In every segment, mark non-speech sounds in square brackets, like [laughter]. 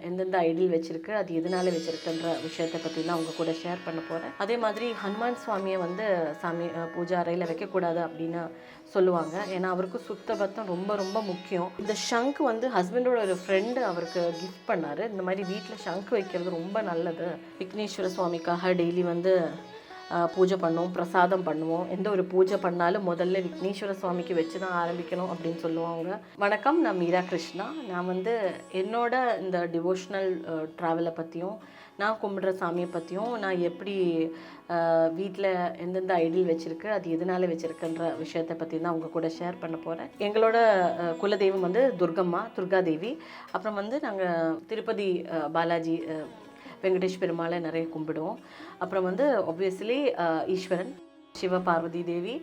எந்தெந்த ஐடியில் வச்சுருக்கு அது எதனால வச்சிருக்குன்ற விஷயத்தை பற்றிலாம் அவங்க கூட ஷேர் பண்ண போகிறேன் அதே மாதிரி ஹனுமான் சுவாமியை வந்து சாமி பூஜா அறையில் வைக்கக்கூடாது அப்படின்னு சொல்லுவாங்க. ஏன்னா அவருக்கு சுத்த பத்தம் ரொம்ப ரொம்ப முக்கியம். இந்த ஷங்க் வந்து ஹஸ்பண்டோட ஒரு ஃப்ரெண்டு அவருக்கு கிஃப்ட் பண்ணார். இந்த மாதிரி வீட்டில் ஷங்க் வைக்கிறது ரொம்ப நல்லது. விக்னேஸ்வர சுவாமிக்காக டெய்லி வந்து பூஜை பண்ணுவோம் பிரசாதம் பண்ணுவோம். எந்த ஒரு பூஜை பண்ணாலும் முதல்ல விக்னேஸ்வர சுவாமிக்கு வச்சு தான் ஆரம்பிக்கணும் அப்படின்னு சொல்லுவாங்க. வணக்கம் நான் மீரா கிருஷ்ணா. நான் வந்து என்னோட இந்த டிவோஷனல் ட்ராவலை பற்றியும் நான் கும்பிட்ற சாமியை பற்றியும் நான் எப்படி வீட்டில் எந்தெந்த ஐடியல் வச்சுருக்கு அது எதனால் வச்சுருக்குன்ற விஷயத்தை பற்றி தான் உங்கள் கூட ஷேர் பண்ண போகிறேன் எங்களோட குலதெய்வம் வந்து துர்கம்மா துர்காதேவி. அப்புறம் வந்து நாங்கள் திருப்பதி பாலாஜி வெங்கடேஷ் பெருமாளை நிறைய கும்பிடுவோம். அப்புறம் வந்து ஒப்வியஸ்லி ஈஸ்வரன் சிவ பார்வதி தேவி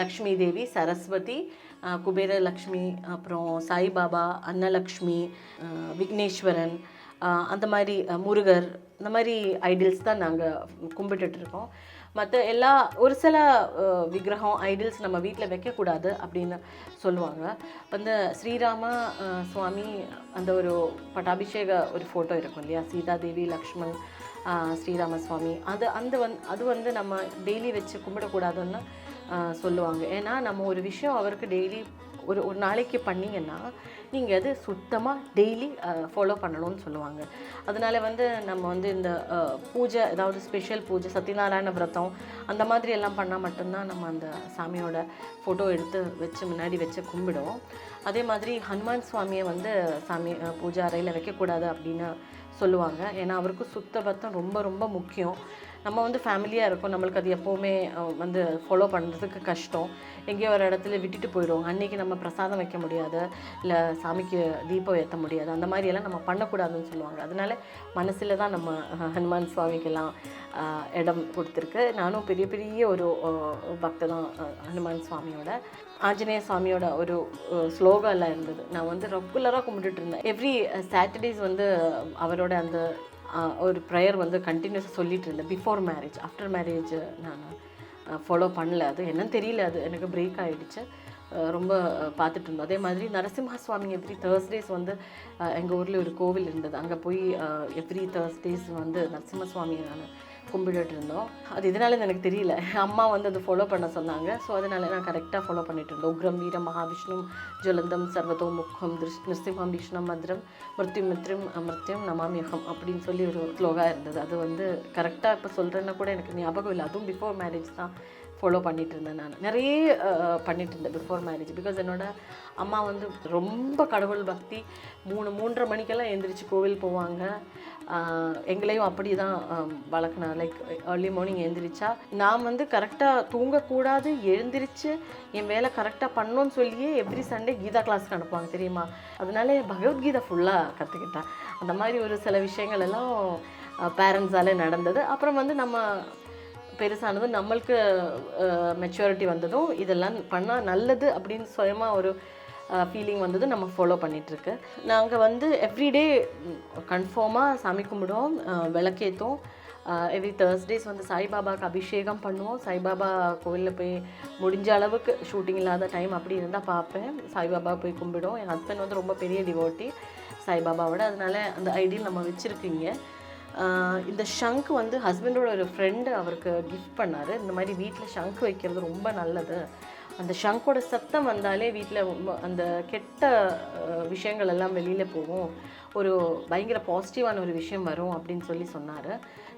லக்ஷ்மி தேவி சரஸ்வதி குபேர லக்ஷ்மி அப்புறம் சாய்பாபா அன்னலக்ஷ்மி விக்னேஸ்வரன் அந்த மாதிரி முருகர் இந்த மாதிரி ஐடியல்ஸ் தான் நாங்கள் கும்பிட்டுட்ருக்கோம் மற்ற எல்லா ஒரு சில விக்கிரகம் ஐடில்ஸ் நம்ம வீட்டில் வைக்கக்கூடாது அப்படின்னு சொல்லுவாங்க. வந்து ஸ்ரீராம சுவாமி அந்த ஒரு பட்டாபிஷேக ஒரு ஃபோட்டோ இருக்கும் இல்லையா? சீதாதேவி லக்ஷ்மண் ஸ்ரீராம சுவாமி. அது அந்த வந் அது வந்து நம்ம டெய்லி வச்சு கும்பிடக்கூடாதுன்னு சொல்லுவாங்க. ஏன்னா நம்ம ஒரு விஷயம் அவருக்கு டெய்லி ஒரு ஒரு நாளைக்கு பண்ணிங்கன்னா நீங்கள் அது சுத்தமாக டெய்லி ஃபாலோ பண்ணணும்னு சொல்லுவாங்க. அதனால வந்து நம்ம வந்து இந்த பூஜை ஏதாவது ஸ்பெஷல் பூஜை சத்யநாராயண விரதம் அந்த மாதிரி எல்லாம் பண்ணால் மட்டும்தான் நம்ம அந்த சாமியோட ஃபோட்டோ எடுத்து வச்சு முன்னாடி வச்சு கும்பிடுவோம். அதே மாதிரி ஹனுமான் சுவாமியை வந்து சாமி பூஜை அறையில் வைக்கக்கூடாது அப்படின்னு சொல்லுவாங்க. ஏன்னா அவருக்கு சுத்த பத்தம் ரொம்ப ரொம்ப முக்கியம். நம்ம வந்து ஃபேமிலியாக இருக்கோம். நம்மளுக்கு அது எப்போவுமே வந்து ஃபாலோ பண்ணுறதுக்கு கஷ்டம். எங்கேயோ ஒரு இடத்துல விட்டுட்டு போயிடுவோம். அன்றைக்கி நம்ம பிரசாதம் வைக்க முடியாது. இல்லை சாமிக்கு தீபம் ஏற்ற முடியாது. அந்த மாதிரியெல்லாம் நம்ம பண்ணக்கூடாதுன்னு சொல்லுவாங்க. அதனால மனசில் தான் நம்ம ஹனுமான் சுவாமிக்கெல்லாம் இடம் கொடுத்துருக்கு. நானும் பெரிய பெரிய ஒரு பக்த தான் ஹனுமான் சுவாமியோட ஆஞ்சநேய சுவாமியோட ஒரு ஸ்லோகம் எல்லாம் இருந்தது. நான் வந்து ரெகுலராக கும்பிட்டுட்டு இருந்தேன். எவ்ரி சாட்டர்டேஸ் வந்து அவரோட அந்த ஒரு ப்ரேயர் வந்து கண்டினியூஸாக சொல்லிட்டு இருந்தேன். பிஃபோர் மேரேஜ் ஆஃப்டர் மேரேஜ் நான் ஃபாலோ பண்ணல. அது என்னன்னு தெரியல. அது எனக்கு பிரேக் ஆகிடுச்சு ரொம்ப பார்த்துட்டு இருந்தோம். அதே மாதிரி நரசிம்ம சுவாமி எவ்ரி தேர்ஸ்டேஸ் வந்து எங்கள் ஊரில் ஒரு கோவில் இருந்தது. அங்கே போய் எவ்ரி தேர்ஸ்டேஸ் வந்து நரசிம்ம சுவாமியை நான் கும்பிட்டுட்டு இருந்தோம் அது இதனால எனக்கு தெரியல. அம்மா வந்து அதை ஃபாலோ பண்ண சொன்னாங்க. ஸோ அதனால நான் கரெக்டாக ஃபாலோ பண்ணிட்டு இருந்தோம் உக்ரம் வீர மகாவிஷ்ணு ஜுவலந்தம் சர்வதோ முக்கம் திருஷ் நிருசிம்மம் விஷ்ணம் மந்திரம் மிருத்யு மித்ரம் அமிர்த்தியம் நமாமியகம் அப்படின்னு சொல்லி ஒரு ஸ்லோகா இருந்தது. அது வந்து கரெக்டாக இப்போ சொல்கிறேன்னா கூட எனக்கு ஞாபகம் இல்லை. அதுவும் பிஃபோர் மேரேஜ் தான். ஃபாலோ பண்ணிகிட்டு இருந்தேன் நான். நிறைய பண்ணிகிட்டு இருந்தேன் பிஃபோர் மேரேஜ் பிகாஸ் என்னோட அம்மா வந்து ரொம்ப கடவுள் பக்தி. மூணு மூன்றரை மணிக்கெல்லாம் எந்திரிச்சு கோவில் போவாங்க. எங்களையும் அப்படி தான் வளர்க்கணும் லைக் ஏர்லி மார்னிங் எழுந்திரிச்சா நான் வந்து கரெக்டாக தூங்கக்கூடாது எழுந்திரிச்சு என் வேலை கரெக்டாக பண்ணோன்னு சொல்லியே எவ்ரி சண்டே கீதா கிளாஸ்க்கு அனுப்புவாங்க தெரியுமா? அதனால பகவத்கீதை ஃபுல்லாக கற்றுக்கிட்டேன் அந்த மாதிரி ஒரு சில விஷயங்கள் எல்லாம் பேரண்ட்ஸாலே நடந்தது. அப்புறம் வந்து நம்ம பெருசானது நம்மளுக்கு மெச்சூரிட்டி வந்ததும் இதெல்லாம் பண்ணால் நல்லது அப்படின்னு சுயமாக ஒரு ஃபீலிங் வந்தது நம்ம ஃபாலோ பண்ணிகிட்ருக்கு நாங்கள் வந்து எவ்ரிடே கன்ஃபார்மாக சாமி கும்பிடுவோம் விளக்கேற்றோம் எவ்ரி தேர்ஸ்டேஸ் வந்து சாய்பாபாவுக்கு அபிஷேகம் பண்ணுவோம். சாய்பாபா கோவிலில் போய் முடிஞ்ச அளவுக்கு ஷூட்டிங் இல்லாத டைம் அப்படி இருந்தால் பார்ப்பேன் சாய்பாபா போய் கும்பிடுவோம். என் ஹஸ்பண்ட் வந்து ரொம்ப பெரிய டிவோட்டி சாய்பாபாவோட. அதனால அந்த ஐடியில் நம்ம வச்சுருக்கீங்க. இந்த ஷங்க் வந்து ஹஸ்பண்டோட ஒரு ஃப்ரெண்டு அவருக்கு கிஃப்ட் பண்ணார். இந்த மாதிரி வீட்டில் ஷங்க் வைக்கிறது ரொம்ப நல்லது. அந்த ஷங்கோட சத்தம் வந்தாலே வீட்டில் அந்த கெட்ட விஷயங்கள் எல்லாம் வெளியில் போகும். ஒரு பயங்கர பாசிட்டிவான ஒரு விஷயம் வரும் அப்படின்னு சொல்லி சொன்னார்.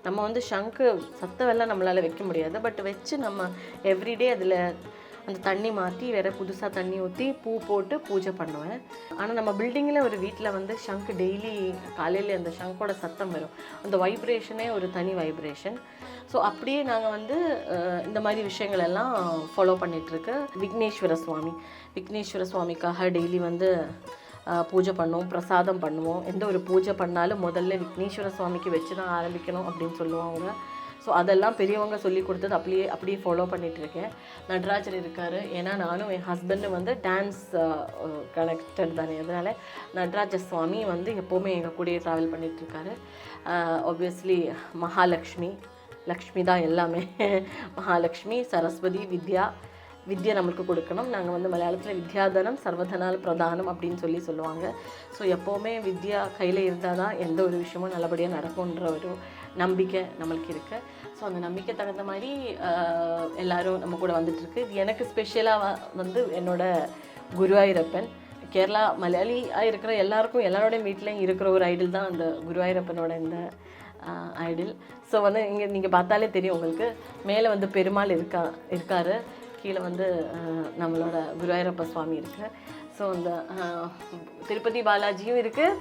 நம்ம வந்து ஷங்கு சத்தம் எல்லாம் நம்மளால் வைக்க முடியாது. பட் வச்சு நம்ம எவ்ரிடே அதில் அந்த தண்ணி மாற்றி வேறு புதுசாக தண்ணி ஊற்றி பூ போட்டு பூஜை பண்ணுவேன். ஆனால் நம்ம பில்டிங்கில் ஒரு வீட்டில் வந்து ஷங்க் டெய்லி காலையில் அந்த ஷங்கோட சத்தம் வரும். அந்த வைப்ரேஷனே ஒரு தனி வைப்ரேஷன் ஸோ அப்படியே நாங்கள் வந்து இந்த மாதிரி விஷயங்கள் எல்லாம் ஃபாலோ பண்ணிகிட்ருக்கு விக்னேஸ்வர சுவாமி. விக்னேஸ்வர சுவாமிக்காக டெய்லி வந்து பூஜை பண்ணுவோம் பிரசாதம் பண்ணுவோம். எந்த ஒரு பூஜை பண்ணாலும் முதல்ல விக்னேஸ்வர சுவாமிக்கு வச்சு தான் ஆரம்பிக்கணும் அப்படின்னு சொல்லுவாங்க. ஸோ அதெல்லாம் பெரியவங்க சொல்லி கொடுத்தது அப்படியே அப்படியே ஃபாலோ பண்ணிகிட்ருக்கேன் நடராஜர் இருக்கார். ஏன்னா நானும் என் ஹஸ்பண்டு வந்து டான்ஸ் கனெக்டட் தானே. அதனால் நடராஜ சுவாமி வந்து எப்போவுமே எங்கள் கூடயே ட்ராவல் பண்ணிகிட்ருக்காரு இருக்காரு ஆப்வியஸ்லி மகாலட்சுமி லக்ஷ்மி தான் எல்லாமே. மகாலட்சுமி சரஸ்வதி வித்யா. வித்யா நம்மளுக்கு கொடுக்கணும். நாங்கள் வந்து மலையாளத்தில் வித்யாதனம் சர்வதனால் பிரதானம் அப்படின்னு சொல்லி சொல்லுவாங்க. ஸோ எப்போவுமே வித்யா கையில் இருந்தால் தான் எந்த ஒரு விஷயமும் நல்லபடியாக நடக்கும்ன்ற ஒரு நம்பிக்கை நம்மளுக்கு இருக்குது ஸோ அந்த நம்பிக்கை தகுந்த மாதிரி ஆஹ், எல்லாரும் நம்ம கூட வந்துட்டு இருக்கு இது எனக்கு ஸ்பெஷலாக வந்து என்னோட குருவாயூரப்பன் கேரளா மலையாளியாக இருக்கிற எல்லாருக்கும் எல்லாரோடைய வீட்லேயும் இருக்கிற ஒரு ஐடில் தான் அந்த குருவாயூரப்பனோட இந்த ஐடில் ஸோ வந்து இங்கே நீங்கள் பார்த்தாலே தெரியும் உங்களுக்கு. மேலே வந்து பெருமாள் இருக்கா இருக்காரு. கீழே வந்து நம்மளோட குருவாயூரப்ப சுவாமி இருக்கு. ஸோ அந்த திருப்பதி பாலாஜியும் இருக்குது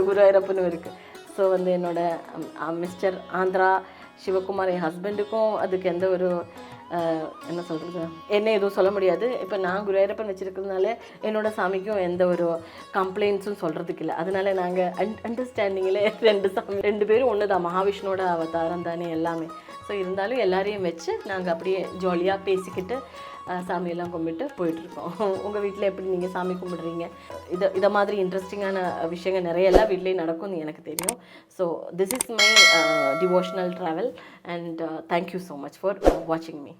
குருவாயூரப்பனும் இருக்குது ஸோ வந்து என்னோட மிஸ்டர் ஆந்திரா சிவகுமார் என் ஹஸ்பண்டுக்கும் அதுக்கு எந்த ஒரு என்ன சொல்கிறது என்ன எதுவும் சொல்ல முடியாது. இப்போ நான் குருவாயூரப்பன் வச்சுருக்கிறதுனால என்னோடய சாமிக்கும் எந்த ஒரு கம்ப்ளைண்ட்ஸும் சொல்கிறதுக்கு இல்லை. அதனால நாங்கள் அண்ட் அண்டர்ஸ்டாண்டிங்கில் ரெண்டு சாமி ரெண்டு பேரும் ஒன்று தான் மகாவிஷ்ணுவோட அவதாரம் தானே எல்லாமே. ஸோ இருந்தாலும் எல்லாரையும் வச்சு நாங்கள் அப்படியே ஜாலியாக பேசிக்கிட்டு சாமியெல்லாம் கும்பிட்டு போயிட்டுருக்கோம். [laughs] உங்கள் வீட்டில் எப்படி நீங்கள் சாமி கும்பிடுறீங்க? இதை இதை மாதிரி இன்ட்ரெஸ்டிங்கான விஷயங்கள் நிறைய எல்லா வீட்லேயும் நடக்கும்னு எனக்கு தெரியும். So this is my devotional travel and thank you so much for வாட்சிங் மீ